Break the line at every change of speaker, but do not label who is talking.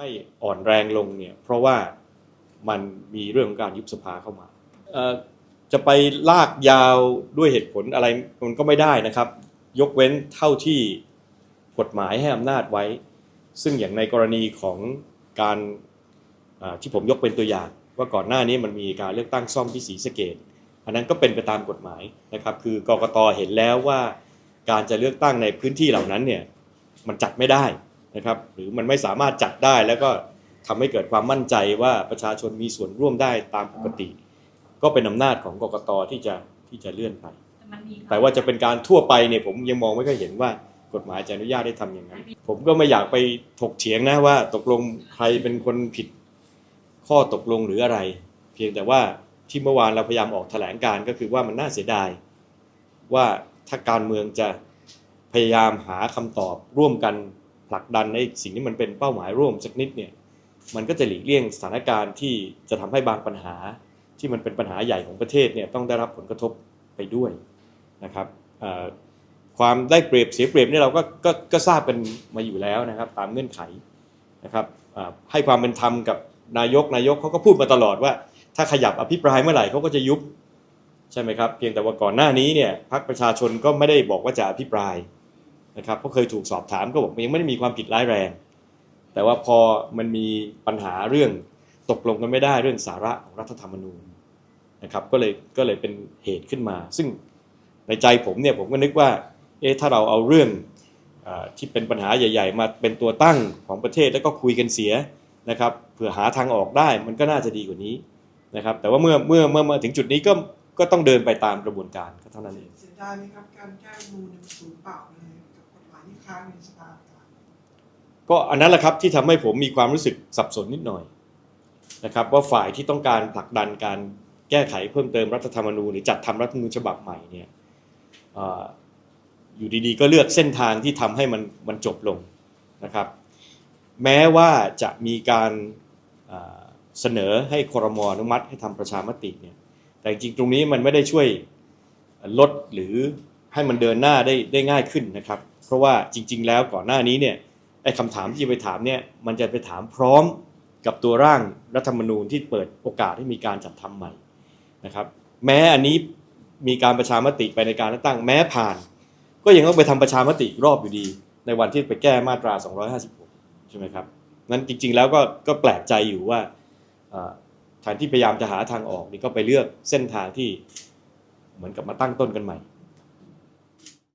ไม่อ่อนแรงลงเนี่ยเพราะว่ามันมีเรื่องของการยุบสภาเข้ามาจะไปลากยาวด้วยเหตุผลอะไรมันก็ไม่ได้นะครับ ยกเว้นเท่าที่กฎหมายให้อำนาจไว้ ซึ่งอย่างในกรณีของการที่ผมยกเป็นตัวอย่าง ว่าก่อนหน้านี้มันมีการเลือกตั้งซ่อมที่ศรีสะเกดอันนั้นก็เป็นไปตามกฎหมายนะครับ คือกกตเห็นแล้วว่าการจะเลือกตั้งในพื้นที่เหล่านั้นเนี่ยมันจัดไม่ได้ นะครับหรือมันไม่สามารถจัดได้แล้วก็ทำให้เกิดความมั่นใจว่าประชาชนมีส่วนร่วมได้ตามปกติ ก็เป็นอำนาจของกกตที่จะที่จะเลื่อนไป
มันมี
แต่ว่าจะเป็นการทั่วไปเนี่ยผมยังมองไม่ค่อยเห็นว่ากฎหมายจะอนุญาตให้ทำอย่างนั้น ผมก็ไม่อยากไปถกเถียงนะว่าตกลงใครเป็นคนผิดข้อตกลงหรืออะไร เพียงแต่ว่าที่เมื่อวานเราพยายามออกแถลงการก็คือว่ามันน่าเสียดาย ว่าถ้าการเมืองจะพยายามหาคำตอบร่วมกัน ผลักดันในสิ่งที่มันเป็นเป้าหมายร่วมสักนิดเนี่ยมันก็จะหลีกเลี่ยงสถานการณ์ที่จะทำให้บางปัญหาที่มันเป็นปัญหาใหญ่ของประเทศเนี่ยต้องได้รับผลกระทบไปด้วยนะครับความได้เปรียบเสียเปรียบเนี่ยเราก็ก็ก็ทราบกันมาอยู่แล้วนะครับ ตามเงื่อนไขนะครับให้ความเป็นธรรมกับนายกนายกเขาก็พูดมาตลอดว่า ถ้าขยับอภิปรายเมื่อไหร่เขาก็จะยุบใช่ไหมครับเพียงแต่ว่าก่อนหน้านี้เนี่ยพรรคประชาชนก็ไม่ได้บอกว่าจะอภิปราย นะครับเพราะเคยถูกสอบถามก็บอกยังไม่ได้มีความผิดร้ายแรง แต่ว่าพอมันมีปัญหาเรื่องตกลงกันไม่ได้เรื่องสาระของรัฐธรรมนูญนะครับก็เลยก็เลยเป็นเหตุขึ้นมา ซึ่งในใจผมเนี่ยผมก็นึกว่าเอ๊ะถ้าเราเอาเรื่องอที่เป็นปัญหาใหญ่ ๆ มาเป็นตัวตั้งของประเทศแล้วก็คุยกันเสียนะครับเผื่อหาทางออกได้มันก็น่าจะดีกว่านี้นะครับแต่ว่าเมื่อเมื่อเมื่อมาถึงจุดนี้ก็ก็ต้องเดินไปตามกระบวนการก็เท่านั้นเอง
เสียดายไหมครับการแก้รูนี่ยมันสูญเปล่า ที่ค้างในสภาการ
ก็อันนั้นแหละครับที่ทำให้ผมมีความรู้สึกสับสนนิดหน่อยนะครับว่าฝ่ายที่ต้องการผลักดันการแก้ไขเพิ่มเติมรัฐธรรมนูญหรือจัดทำรัฐธรรมนูญฉบับใหม่เนี่ยออยู่ดีๆ ก็เลือกเส้นทางที่ทำให้มันมันจบลงนะครับ แม้ว่าจะมีการเสนอให้ครมอนุมัติให้ทำประชามติเนี่ยแต่จริงตรงนี้มันไม่ได้ช่วยลดหรือให้มันเดินหน้าได้ได้ง่ายขึ้นนะครับ เพราะว่าจริง ๆ แล้วก่อนหน้านี้เนี่ยไอ้คำถามที่จะไปถามเนี่ยมันจะไปถามพร้อมกับตัวร่างรัฐธรรมนูญที่เปิดโอกาสให้มีการจัดทำใหม่นะครับ แม้อันนี้มีการประชามติไปในการเลือกตั้งแม้ผ่าน ก็ยังต้องไปทำประชามติรอบอยู่ดี ในวันที่ไปแก้มาตรา 256 ใช่ไหมครับนั้นจริง ๆ แล้วก็ก็แปลกใจอยู่ว่าแทนที่พยายามจะหาทางออกนี่ก็ไปเลือกเส้นทางที่เหมือนกับมาตั้งต้นกันใหม่